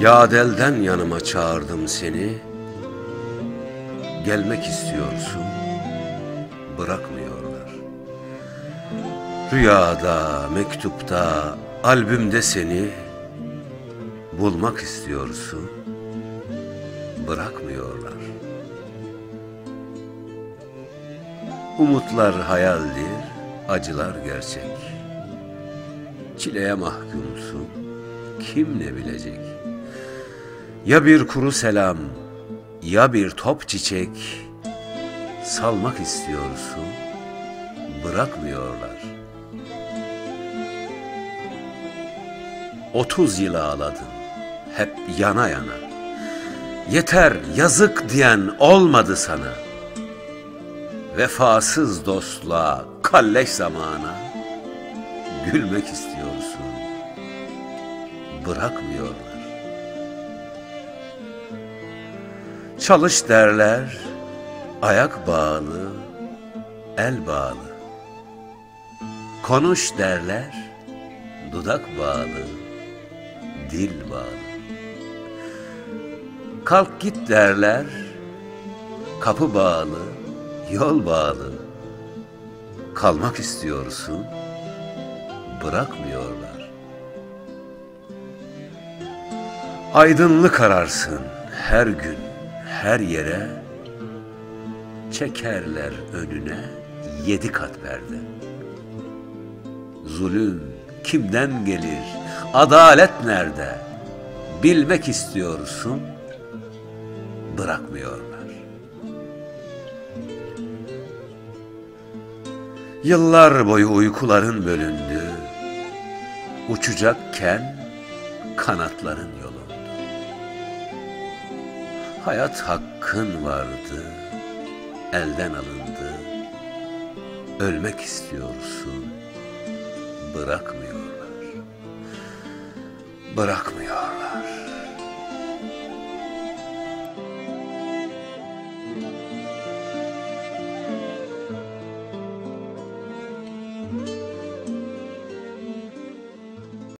Yadelden yanıma çağırdım seni. Gelmek istiyorsun, bırakmıyorlar. Rüyada, mektupta, albümde seni bulmak istiyorsun, bırakmıyorlar. Umutlar hayaldir, acılar gerçek. Çileye mahkumsun, kim ne bilecek? Ya bir kuru selam, ya bir top çiçek, salmak istiyorsun, bırakmıyorlar. Otuz yıl ağladın, hep yana yana. Yeter, yazık diyen olmadı sana. Vefasız dostluğa, kalleş zamana, gülmek istiyorsun, bırakmıyorlar. Çalış derler, ayak bağlı, el bağlı. Konuş derler, dudak bağlı, dil bağlı. Kalk git derler, kapı bağlı, yol bağlı. Kalmak istiyorsun, bırakmıyorlar. Aydınlık ararsın her gün her yere çekerler önüne yedi kat perde. Zulüm kimden gelir? Adalet nerede? Bilmek istiyorsun, bırakmıyorlar. Yıllar boyu uykuların bölündü, uçacakken kanatların yolundu. Hayat hakkın vardı, elden alındı. Ölmek istiyorsun, bırakmıyorlar. Bırakmıyorlar.